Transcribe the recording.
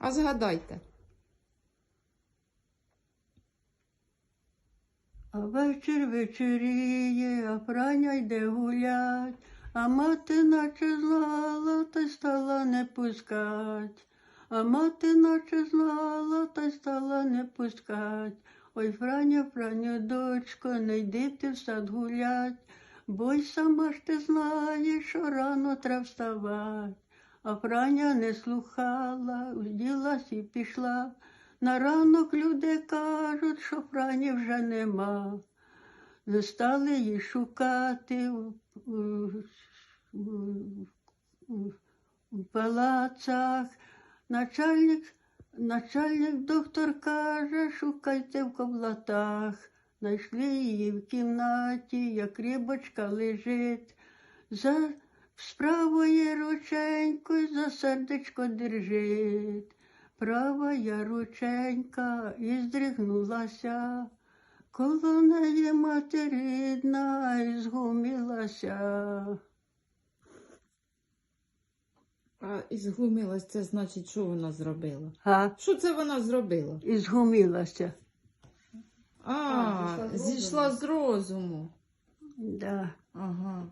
А згадайте. А вечір вечоріє, а прання йде гулять, а мати наче знала, та й стала не пускать. А мати наче знала, та й стала не пускать. Ой, Франя, Франю, дочко, не йди ти в сад гулять, бо й сама ж ти знаєш, що рано треба вставать. А Франя не слухала, вділась і пішла. На ранок люди кажуть, що Франі вже нема. Не стали її шукати в, палацах. Начальник, начальник доктор каже, шукайте в комнатах. Знайшли її в кімнаті, як рибочка лежить. За справою рученькою за сердечко держить. Права я рученька і здригнулася, коло неї мати рідна і згумілася. А і зглумилась, це значить, що вона зробила? А, Що це вона зробила? і згумілася. А, зійшла з зійшла з розуму. Да. Ага.